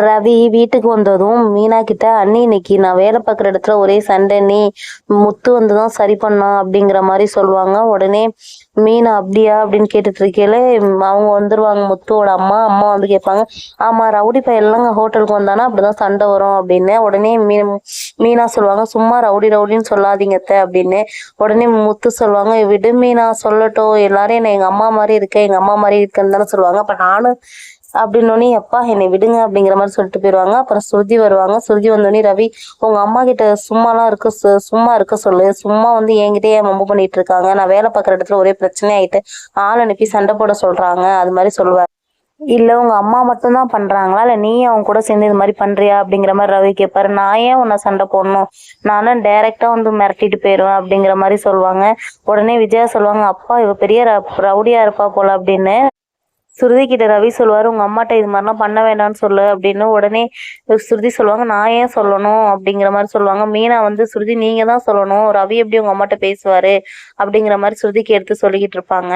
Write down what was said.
ரவி வீட்டுக்கு வந்ததும் மீனா கிட்ட அண்ணி இன்னைக்கு நான் வேலை பார்க்குற இடத்துல ஒரே சண்டை. நீ முத்து வந்து தான் சரி பண்ணான் அப்படிங்கிற மாதிரி சொல்லுவாங்க. உடனே மீனா அப்படியா? அப்படின்னு கேட்டுட்டு இருக்கையில அவங்க வந்துருவாங்க. முத்துவோட அம்மா அம்மா வந்து கேட்பாங்க ஆமா ரவுடி பையன்லாங்க ஹோட்டலுக்கு வந்தானா அப்படிதான் சண்டை வரும் அப்படின்னு. உடனே மீன் மீனா சொல்லுவாங்க சும்மா ரவுடி ரவுடின்னு சொல்லாதீங்க அப்படின்னு. உடனே முத்து சொல்லுவாங்க விடு மீனா சொல்லட்டும். எல்லாரும் என்ன எங்க அம்மா மாதிரி இருக்க எங்க அம்மா மாதிரி இருக்கேன்னு தானே சொல்லுவாங்க. அப்ப நானும் அப்படின்னோடனே அப்பா என்னை விடுங்க அப்படிங்கிற மாதிரி சொல்லிட்டு போயிடுவாங்க அப்புறம் ஸ்ருதி வருவாங்க. ஸ்ருதி வந்தோடனே ரவி உங்க அம்மா கிட்ட சும்மாலாம் இருக்க சும்மா இருக்க சொல்லு. சும்மா வந்து என்கிட்டயே மம்பு பண்ணிட்டு இருக்காங்க. நான் வேலை பார்க்குற இடத்துல ஒரே பிரச்சனை ஆயிட்டு ஆள் அனுப்பி சண்டை போட சொல்றாங்க. அது மாதிரி சொல்லுவார். இல்ல உங்க அம்மா மட்டும்தான் பண்றாங்களா? இல்ல நீ அவங்க கூட சேர்ந்து இது மாதிரி பண்றியா? அப்படிங்கிற மாதிரி ரவி கேட்பாரு நான் ஏன் உன்னை சண்டை போடணும்? நானும் டைரக்டா வந்து மிரட்டிட்டு போயிடுவேன் அப்படிங்கிற மாதிரி சொல்லுவாங்க. உடனே விஜயா சொல்லுவாங்க அப்பா இவ பெரிய ர- ரவுடியா இருப்பா போல அப்படின்னு. ஸ்ருதி கிட்ட ரவி சொல்லுவாரு உங்க அம்மாட்ட இது மாதிரிலாம் பண்ண வேண்டாம்னு சொல்லு அப்படின்னு உடனே ஸ்ருதி சொல்லுவாங்க நான் ஏன் சொல்லணும்? அப்படிங்கிற மாதிரி சொல்லுவாங்க. மீனா வந்து ஸ்ருதி நீங்கள் தான் சொல்லணும். ரவி எப்படி உங்க அம்மாட்ட பேசுவாரு? அப்படிங்கிற மாதிரி ஸ்ருதிக்கு எடுத்து சொல்லிக்கிட்டு இருப்பாங்க.